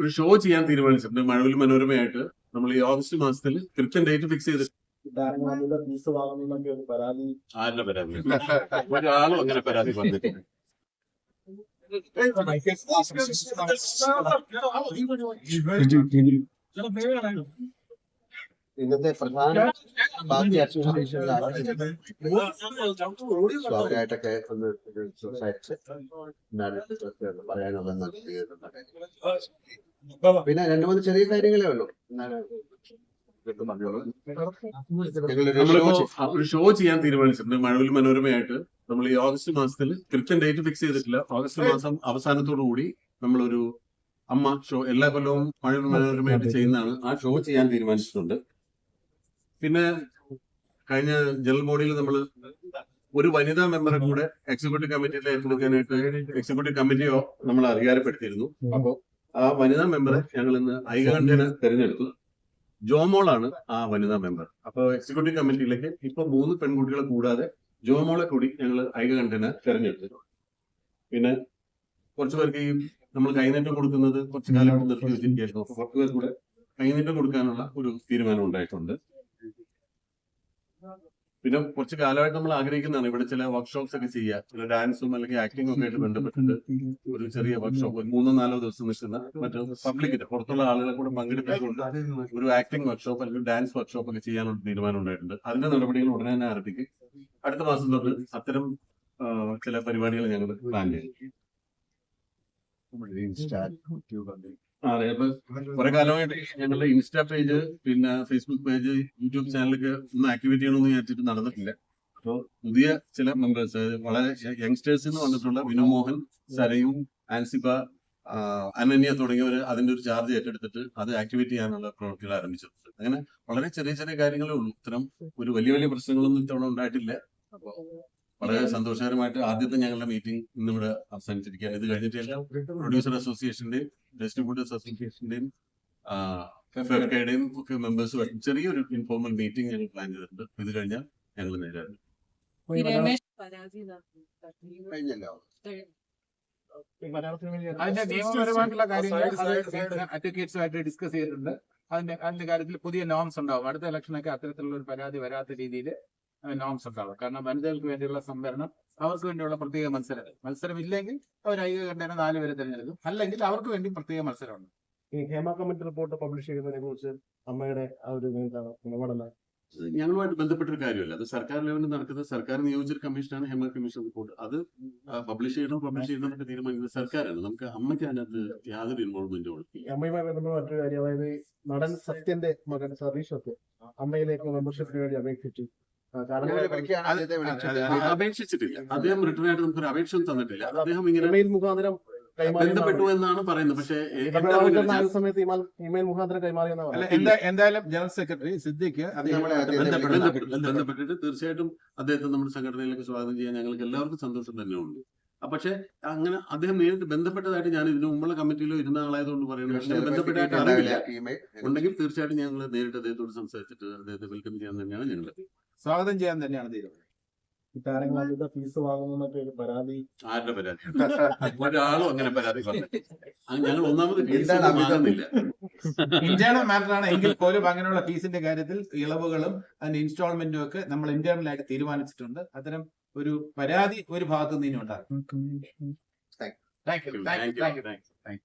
ഒരു ഷോ ചെയ്യാൻ തീരുമാനിച്ചിട്ടുണ്ട്. മഴവിൽ മനോരമയായിട്ട്. നമ്മൾ ഈ ഓഗസ്റ്റ് മാസത്തിൽ കൃത്യം ഡേറ്റ് ഫിക്സ് ചെയ്ത് താരങ്ങളുടെ ഫീസ് വാങ്ങുന്നൊക്കെ ഒരു പരാതി. ആരുടെ പരാതി? ഒരാളും അങ്ങനെ പരാതി പറഞ്ഞിട്ടില്ല ഇന്നത്തെ പ്രധാന ബാക്കി അവരായിട്ടൊക്കെ ഒന്ന് ഒരു സംസാരിച്ച് എന്താണ് ചെയ്യുന്നുണ്ട്. പിന്നെ രണ്ടു മൂന്ന് ചെറിയ കാര്യങ്ങളേ ഉള്ളൂ. ഒരു ഷോ ചെയ്യാൻ തീരുമാനിച്ചിട്ടുണ്ട്. മഴവിൽ മനോരമയായിട്ട്. നമ്മൾ ഈ ഓഗസ്റ്റ് മാസത്തിൽ കൃത്യം ഡേറ്റ് ഫിക്സ് ചെയ്തിട്ടില്ല. ഓഗസ്റ്റ് മാസം അവസാനത്തോടു കൂടി നമ്മളൊരു അമ്മ ഷോ എല്ലാ കൊല്ലവും മഴവിൽ മനോരമയായിട്ട് ചെയ്യുന്നതാണ്. ആ ഷോ ചെയ്യാൻ തീരുമാനിച്ചിട്ടുണ്ട്. പിന്നെ കഴിഞ്ഞ ജനറൽ ബോഡിയിൽ നമ്മൾ ഒരു വനിതാ മെമ്പറെ കൂടെ എക്സിക്യൂട്ടീവ് കമ്മിറ്റിയിൽ ഏറ്റെടുക്കാനായിട്ട് എക്സിക്യൂട്ടീവ് കമ്മിറ്റിയോ നമ്മൾ അധികാരപ്പെടുത്തിയിരുന്നു. അപ്പോൾ ആ വനിതാ മെമ്പറെ ഞങ്ങൾ ഇന്ന് ഐകകണ്ഠേന തെരഞ്ഞെടുത്തു. ജോമോളാണ് ആ വനിതാ മെമ്പർ. അപ്പോൾ എക്സിക്യൂട്ടീവ് കമ്മിറ്റിയിലേക്ക് ഇപ്പൊ മൂന്ന് പെൺകുട്ടികളെ കൂടാതെ ജോമോളെ കൂടി ഞങ്ങൾ ഐകകണ്ഠേന തെരഞ്ഞെടുത്തു. പിന്നെ കുറച്ചു പേർക്ക് ഈ നമ്മൾ കൈനീട്ടം കൊടുക്കുന്നത് കുറച്ചു കാലം നിർത്തി വെച്ചിരിക്കുകയായിരുന്നു അപ്പൊ കുറച്ചു പേർ കൂടെ കൈനീട്ടം കൊടുക്കാനുള്ള ഒരു തീരുമാനം ഉണ്ടായിട്ടുണ്ട്. പിന്നെ കുറച്ച് കാലമായിട്ട് നമ്മൾ ആഗ്രഹിക്കുന്നതാണ് ഇവിടെ ചില വർക്ക്ഷോപ്സ് ഒക്കെ ചെയ്യുക. ചില ഡാൻസും അല്ലെങ്കിൽ ആക്ടിംഗ് ഒക്കെ ആയിട്ട് ബന്ധപ്പെട്ടിട്ട് ഒരു ചെറിയ വർക്ക്ഷോപ്പ് ഒരു മൂന്നോ നാലോ ദിവസം നിൽക്കുന്ന മറ്റു പബ്ലിക്കിന്റെ പുറത്തുള്ള ആളുകളെ കൂടെ പങ്കെടുപ്പിച്ചുകൊണ്ട് ഒരു ആക്ടിംഗ് വർക്ക്ഷോപ്പ് അല്ലെങ്കിൽ ഡാൻസ് വർക്ക്ഷോപ്പ് ഒക്കെ ചെയ്യാനുള്ള തീരുമാനം ഉണ്ടായിട്ടുണ്ട്. അതിന്റെ നടപടികൾ ഉടനെ തന്നെ ആരംഭിക്കും. അടുത്ത മാസം തൊട്ട് അത്തരം ചില പരിപാടികൾ ഞങ്ങൾ പ്ലാൻ ചെയ്യും. അതെ അപ്പൊ കുറെ കാലമായിട്ട് ഞങ്ങളുടെ ഇൻസ്റ്റാ പേജ് പിന്നെ ഫേസ്ബുക്ക് പേജ് യൂട്യൂബ് ചാനലൊക്കെ ഒന്ന് ആക്ടിവേറ്റ് ചെയ്യണമെന്ന് വിചാരിച്ചിട്ട് നടന്നിട്ടില്ല. അപ്പോൾ പുതിയ ചില മെമ്പേഴ്സ് വളരെ യങ്സ്റ്റേഴ്സിൽ എന്ന് വന്നിട്ടുള്ള വിനു മോഹൻ സരയും ആൻസിബ അനന്യ തുടങ്ങിയവർ അതിന്റെ ഒരു ചാർജ് ഏറ്റെടുത്തിട്ട് അത് ആക്ടിവേറ്റ് ചെയ്യാനുള്ള പ്രവൃത്തികൾ ആരംഭിച്ചിട്ടുണ്ട്. അങ്ങനെ വളരെ ചെറിയ ചെറിയ കാര്യങ്ങളേ ഉള്ളൂ. ഇത്തരം ഒരു വലിയ വലിയ പ്രശ്നങ്ങളൊന്നും ഇത്തവണ ഉണ്ടായിട്ടില്ല. അപ്പോൾ വളരെ സന്തോഷകരമായിട്ട് ആദ്യത്തെ ഞങ്ങളുടെ മീറ്റിംഗ് ഇന്ന് ഇവിടെ അവസാനിച്ചിരിക്കുകയാണ്. ഇത് കഴിഞ്ഞിട്ട് എല്ലാം പ്രൊഡ്യൂസർ അസോസിയേഷന്റെയും ഡിസ്ട്രിബ്യൂട്ടേഴ്സ് അസോസിയേഷന്റെയും എഫ് എഫ് കെയുടെയും ഒക്കെ മെമ്പേഴ്സുമായിട്ട് ചെറിയൊരു ഇൻഫോർമൽ മീറ്റിംഗ് ഞങ്ങൾ പ്ലാൻ ചെയ്തിട്ടുണ്ട്. ഇത് കഴിഞ്ഞാൽ ഞങ്ങൾ നേരെ ഈ രമേശ് പരാതി നൽകി. കഴിഞ്ഞല്ലോ മലയാള സിനിമയിൽ അതിന്റെ നിയമപരമായിട്ടുള്ള കാര്യങ്ങൾ അഡ്വക്കേറ്റ്സുമായിട്ട് ഡിസ്കസ് ചെയ്തിട്ടുണ്ട്. അതിന്റെ അതിന്റെ കാര്യത്തിൽ പുതിയ നോംസ് ഉണ്ടാവും. അടുത്ത ഇലക്ഷനൊക്കെ അത്തരത്തിലുള്ള ഒരു പരാതി വരാത്ത രീതിയിൽ നോംസ് ഉണ്ടാവും കാരണം വനിതകൾക്ക് വേണ്ടിയുള്ള സംവരണം അവർക്ക് വേണ്ടിയുള്ള പ്രത്യേക മത്സരം മത്സരം ഇല്ലെങ്കിൽ അവർ ഐകകണ്ഠേന നാല് പേരെ തിരഞ്ഞെടുക്കും. അല്ലെങ്കിൽ അവർക്ക് വേണ്ടി പ്രത്യേക മത്സരമുണ്ട്. ഈ ഹേമ കമ്മിറ്റി റിപ്പോർട്ട് പബ്ലിഷ് ചെയ്യുന്നതിനെ കുറിച്ച് അമ്മയുടെ ആ ഒരു എന്താണ് നിലപാടല്ല ഞങ്ങളുമായിട്ട് ബന്ധപ്പെട്ട ഒരു കാര്യമല്ല. അത് സർക്കാർ ലെവലിൽ നടക്കുന്ന സർക്കാർ നിയോജിത കമ്മീഷനാണ് ഹെമ കമ്മീഷൻ റിപ്പോർട്ട്. അത് പബ്ലിഷ് ചെയ്യണോ പബ്ലിഷ് ചെയ്യണോ എന്നൊക്കെ തീരുമാനിക്കുന്നത് സർക്കാരാണ്. നമുക്ക് അമ്മയ്ക്ക് അതിനകത്ത് യാതൊരു ഇൻവോൾവ്മെന്റും ഉള്ളൂ ഈ അമ്മയുമായി ബന്ധപ്പെട്ട മറ്റൊരു കാര്യം അതായത് നടൻ സത്യന്റെ മകൻ സതീഷ് സത്യ അമ്മയിലേക്ക് മെമ്പർഷിപ്പിന് വേണ്ടി അപേക്ഷിച്ചു. അപേക്ഷിച്ചിട്ടില്ല. അദ്ദേഹം റിട്ടേൺ ആയിട്ട് നമുക്കൊരു അപേക്ഷ തന്നിട്ടില്ല. അദ്ദേഹം ഇങ്ങനെ മുഖാന്തരം ബന്ധപ്പെട്ടു എന്നാണ് പറയുന്നത്. പക്ഷേ. എന്തായാലും ജനറൽ സെക്രട്ടറി സിദ്ദിഖ് ബന്ധപ്പെട്ടിട്ട് തീർച്ചയായിട്ടും അദ്ദേഹത്തെ നമ്മുടെ സംഘടനയിലേക്ക് സ്വാഗതം ചെയ്യാൻ ഞങ്ങൾക്ക് എല്ലാവർക്കും സന്തോഷം തന്നെയുണ്ട്. പക്ഷെ അങ്ങനെ അദ്ദേഹം നേരിട്ട് ബന്ധപ്പെട്ടതായിട്ട് ഞാൻ ഇതിനു മുമ്പുള്ള കമ്മിറ്റിയിലോ ഇരുന്ന ആളായതുകൊണ്ട് പറയുന്നത് പക്ഷേ ബന്ധപ്പെട്ടതായിട്ട് അറിവില്ല. ഉണ്ടെങ്കിൽ തീർച്ചയായിട്ടും ഞങ്ങൾ നേരിട്ട് അദ്ദേഹത്തോട് സംസാരിച്ചിട്ട് അദ്ദേഹത്തെ വെൽക്കം ചെയ്യാൻ തന്നെയാണ് ഞങ്ങൾ സ്വാഗതം ചെയ്യാൻ തന്നെയാണ് തീരുമാനം ഈ താരങ്ങളുടെ ഫീസ് വാങ്ങുന്നൊക്കെ ഒരു പരാതി. ആരുടെ പരാതി? ഒരാളും അങ്ങനെ പരാതി പറഞ്ഞു ഞങ്ങൾ ഒന്നാമത് എന്താണ് വാങ്ങുന്നില്ല. ഇന്റേണൽ മാറ്റർ ആണ്. എങ്കിൽ പോലും അങ്ങനെയുള്ള ഫീസിന്റെ കാര്യത്തിൽ ഇളവുകളും അതിന്റെ ഇൻസ്റ്റാൾമെന്റും ഒക്കെ നമ്മൾ ഇന്റേണലായിട്ട് തീരുമാനിച്ചിട്ടുണ്ട്. അത്തരം ഒരു പരാതി ഒരു ഭാഗത്തു നിന്നും ഉണ്ടാകും thank you thank you thank you